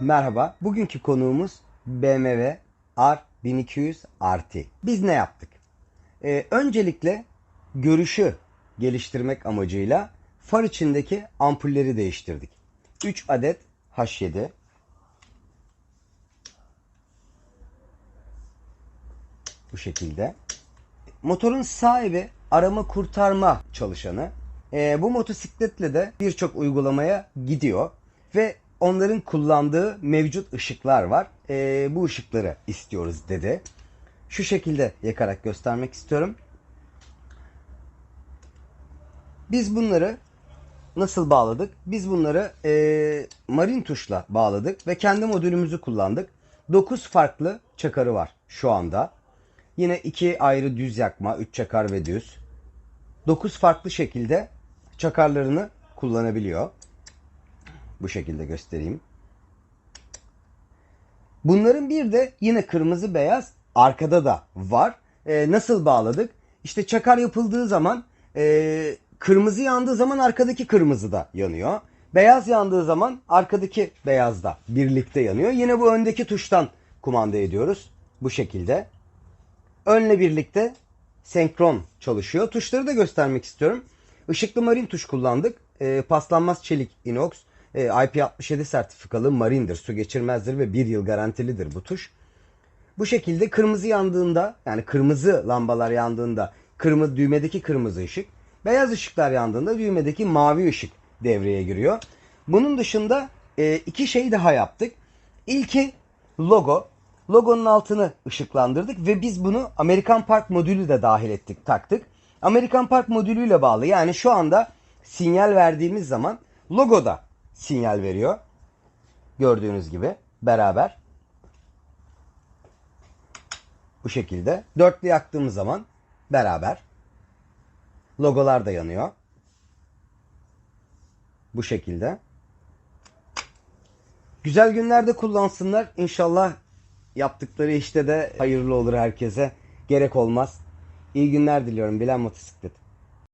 Merhaba. Bugünkü konuğumuz BMW R1200 RT. Biz ne yaptık? Ee, öncelikle görüşü geliştirmek amacıyla far içindeki ampulleri değiştirdik. 3 adet H7 bu şekilde. Motorun sahibi arama kurtarma çalışanı. Ee, bu motosikletle de birçok uygulamaya gidiyor ve onların kullandığı mevcut ışıklar var. Ee, bu ışıkları istiyoruz dedi. Şu şekilde yakarak göstermek istiyorum. Biz bunları nasıl bağladık? Biz bunları eee marin tuşla bağladık ve kendi modülümüzü kullandık. 9 farklı çakarı var şu anda. Yine iki ayrı düz yakma, 3 çakar ve düz. 9 farklı şekilde çakarlarını kullanabiliyor. Bu şekilde göstereyim. Bunların bir de yine kırmızı beyaz arkada da var. Ee, nasıl bağladık? İşte çakar yapıldığı zaman e, kırmızı yandığı zaman arkadaki kırmızı da yanıyor. Beyaz yandığı zaman arkadaki beyaz da birlikte yanıyor. Yine bu öndeki tuştan kumanda ediyoruz. Bu şekilde. Önle birlikte senkron çalışıyor. Tuşları da göstermek istiyorum. Işıklı marin tuş kullandık. E, paslanmaz çelik inox. E, IP67 sertifikalı marindir. Su geçirmezdir ve bir yıl garantilidir bu tuş. Bu şekilde kırmızı yandığında yani kırmızı lambalar yandığında kırmızı düğmedeki kırmızı ışık, beyaz ışıklar yandığında düğmedeki mavi ışık devreye giriyor. Bunun dışında e, iki şey daha yaptık. İlki logo. Logonun altını ışıklandırdık ve biz bunu Amerikan Park modülü de dahil ettik, taktık. Amerikan Park modülüyle bağlı. Yani şu anda sinyal verdiğimiz zaman logo da sinyal veriyor. Gördüğünüz gibi beraber. Bu şekilde. Dörtlü yaktığımız zaman beraber. Logolar da yanıyor. Bu şekilde. Güzel günlerde kullansınlar. İnşallah yaptıkları işte de hayırlı olur herkese. Gerek olmaz. İyi günler diliyorum. Bilen Motosiklet.